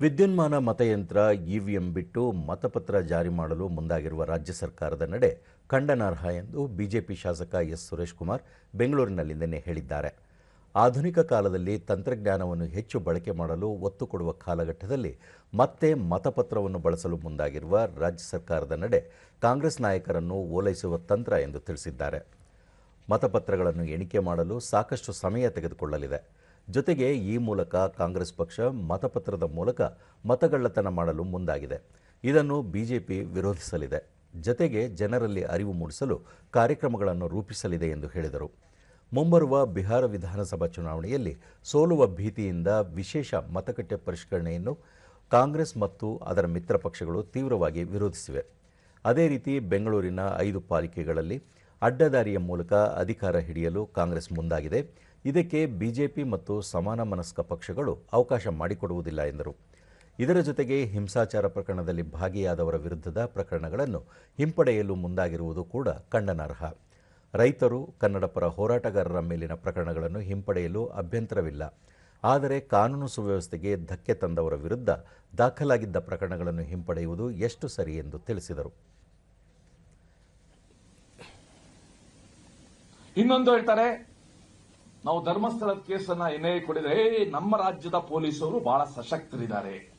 ವಿದ್ಯುನ್ಮಾನ ಮತಯಂತ್ರ ಇವಿಎಂ ಬಿಟ್ಟು ಮತಪತ್ರ ಜಾರಿ ಮಾಡಲು ಮುಂದಾಗಿರುವ ರಾಜ್ಯ ಸರ್ಕಾರದ ನಡೆ ಖಂಡನಾರ್ಹ ಎಂದು ಬಿಜೆಪಿ ಶಾಸಕ ಎಸ್ ಸುರೇಶ್ ಕುಮಾರ್ ಬೆಂಗಳೂರಿನಲ್ಲಿ ನಿನ್ನೆ ಹೇಳಿದ್ದಾರೆ. ಆಧುನಿಕ ಕಾಲದಲ್ಲಿ ತಂತ್ರಜ್ಞಾನವನ್ನು ಹೆಚ್ಚು ಬಳಕೆ ಮಾಡಲು ಒತ್ತು ಕೊಡುವ ಕಾಲಘಟ್ಟದಲ್ಲಿ ಮತ್ತೆ ಮತಪತ್ರವನ್ನು ಬಳಸಲು ಮುಂದಾಗಿರುವ ರಾಜ್ಯ ಸರ್ಕಾರದ ನಡೆ ಕಾಂಗ್ರೆಸ್ ನಾಯಕರನ್ನು ಓಲೈಸುವ ತಂತ್ರ ಎಂದು ತಿಳಿಸಿದ್ದಾರೆ. ಮತಪತ್ರಗಳನ್ನು ಎಣಿಕೆ ಮಾಡಲು ಸಾಕಷ್ಟು ಸಮಯ ತೆಗೆದುಕೊಳ್ಳಲಿದೆ. ಜೊತೆಗೆ ಈ ಮೂಲಕ ಕಾಂಗ್ರೆಸ್ ಪಕ್ಷ ಮತಪತ್ರದ ಮೂಲಕ ಮತಗಳ್ಳತನ ಮಾಡಲು ಮುಂದಾಗಿದೆ. ಇದನ್ನು ಬಿಜೆಪಿ ವಿರೋಧಿಸಲಿದೆ. ಜತೆಗೆ ಜನರಲ್ಲಿ ಅರಿವು ಮೂಡಿಸಲು ಕಾರ್ಯಕ್ರಮಗಳನ್ನು ರೂಪಿಸಲಿದೆ ಎಂದು ಹೇಳಿದರು. ಮುಂಬರುವ ಬಿಹಾರ ವಿಧಾನಸಭಾ ಚುನಾವಣೆಯಲ್ಲಿ ಸೋಲುವ ಭೀತಿಯಿಂದ ವಿಶೇಷ ಮತಗಟ್ಟೆ ಪರಿಷ್ಕರಣೆಯನ್ನು ಕಾಂಗ್ರೆಸ್ ಮತ್ತು ಅದರ ಮಿತ್ರ ಪಕ್ಷಗಳು ತೀವ್ರವಾಗಿ ವಿರೋಧಿಸಿವೆ. ಅದೇ ರೀತಿ ಬೆಂಗಳೂರಿನ ಐದು ಪಾಲಿಕೆಗಳಲ್ಲಿ ಅಡ್ಡದಾರಿಯ ಮೂಲಕ ಅಧಿಕಾರ ಹಿಡಿಯಲು ಕಾಂಗ್ರೆಸ್ ಮುಂದಾಗಿದೆ. ಇದಕ್ಕೆ ಬಿಜೆಪಿ ಮತ್ತು ಸಮಾನ ಮನಸ್ಕ ಪಕ್ಷಗಳು ಅವಕಾಶ ಮಾಡಿಕೊಡುವುದಿಲ್ಲ ಎಂದರು. ಇದರ ಜೊತೆಗೆ ಹಿಂಸಾಚಾರ ಪ್ರಕರಣದಲ್ಲಿ ಭಾಗಿಯಾದವರ ವಿರುದ್ಧದ ಪ್ರಕರಣಗಳನ್ನು ಹಿಂಪಡೆಯಲು ಮುಂದಾಗಿರುವುದು ಕೂಡ ಖಂಡನಾರ್ಹ. ರೈತರು ಕನ್ನಡ ಪರ ಹೋರಾಟಗಾರರ ಮೇಲಿನ ಪ್ರಕರಣಗಳನ್ನು ಹಿಂಪಡೆಯಲು ಅಭ್ಯಂತರವಿಲ್ಲ. ಆದರೆ ಕಾನೂನು ಸುವ್ಯವಸ್ಥೆಗೆ ಧಕ್ಕೆ ತಂದವರ ವಿರುದ್ಧ ದಾಖಲಾಗಿದ್ದ ಪ್ರಕರಣಗಳನ್ನು ಹಿಂಪಡೆಯುವುದು ಎಷ್ಟು ಸರಿ ಎಂದು ತಿಳಿಸಿದರು. ಇನ್ನೊಂದು ಹೇಳ್ತಾರೆ ನಾವು ಧರ್ಮಸ್ಥಳದ ಕೇಸನ್ನ ಎನ್ಐ ಕೊಡಿದ್ರೆ ನಮ್ಮ ರಾಜ್ಯದ ಪೊಲೀಸರು ಬಹಳ ಸಶಕ್ತರಿದ್ದಾರೆ.